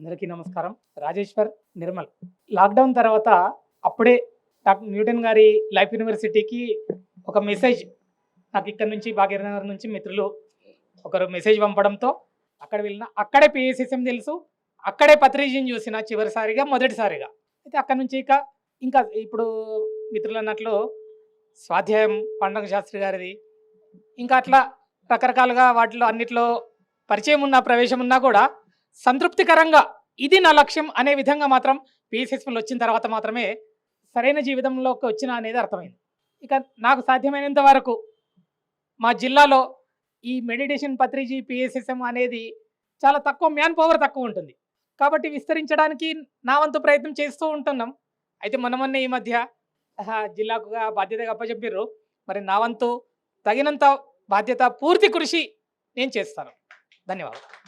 అందరికీ నమస్కారం. రాజేశ్వర్ నిర్మల్. లాక్డౌన్ తర్వాత అప్పుడే డాక్టర్ న్యూటన్ గారి లైఫ్ యూనివర్సిటీకి ఒక మెసేజ్ నాకు ఇక్కడ నుంచి భాగ్యనగర్ నుంచి మిత్రులు ఒకరు మెసేజ్ పంపడంతో అక్కడ వెళ్ళిన అక్కడే పిఎస్ఎస్ఎం తెలుసు. అక్కడే పత్రిజీని చూసిన చివరిసారిగా మొదటిసారిగా. అయితే అక్కడ నుంచి ఇక ఇంకా ఇప్పుడు మిత్రులు అన్నట్లు స్వాధ్యాయం పండగ శాస్త్రి గారిది. ఇంకా అట్లా రకరకాలుగా వాటిలో అన్నిట్లో పరిచయం ఉన్న ప్రవేశం ఉన్నా కూడా సంతృప్తికరంగా ఇది నా లక్ష్యం అనే విధంగా మాత్రం పిఎస్ఎస్ఎంలో వచ్చిన తర్వాత మాత్రమే సరైన జీవితంలోకి వచ్చిన అనేది అర్థమైంది. ఇక నాకు సాధ్యమైనంత వరకు మా జిల్లాలో ఈ మెడిటేషన్ పత్రిజీ పిఎస్ఎస్ఎం అనేది చాలా తక్కువ మ్యాన్ పవర్ తక్కువ ఉంటుంది. కాబట్టి విస్తరించడానికి నా వంతు ప్రయత్నం చేస్తూ ఉంటున్నాం. అయితే మొన్న ఈ మధ్య జిల్లాకు బాధ్యతగా అప్పచెప్పారు మరి నా వంతు తగినంత బాధ్యత పూర్తి కృషి నేను చేస్తాను. ధన్యవాదాలు.